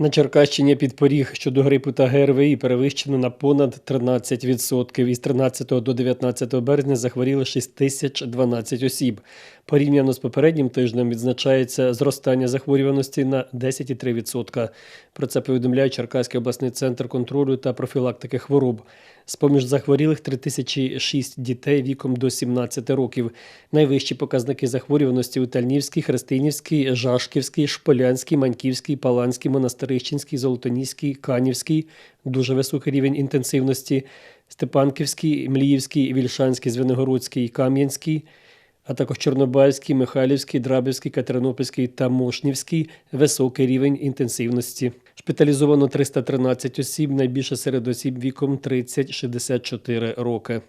На Черкащині підпоріг щодо грипу та ГРВІ перевищено на понад 13%. Із 13 до 19 березня захворіли 6012 осіб. Порівняно з попереднім тижнем відзначається зростання захворюваності на 10,3%. Про це повідомляє Черкаський обласний центр контролю та профілактики хвороб. З-поміж захворілих 3006 дітей віком до 17 років. Найвищі показники захворюваності у Тальнівській, Христинівській, Жашківській, Шполянській, Маньківській, Паланській, Монастирищенській, Золотоніській, Канівській. Дуже високий рівень інтенсивності. Степанківській, Мліївській, Вільшанській, Звенигородській, Кам'янській, а також Чорнобальський, Михайлівський, Драбівський, Катеринопільський та Мошнівський високий рівень інтенсивності. Шпиталізовано 313 осіб, найбільше серед осіб віком 30-64 роки.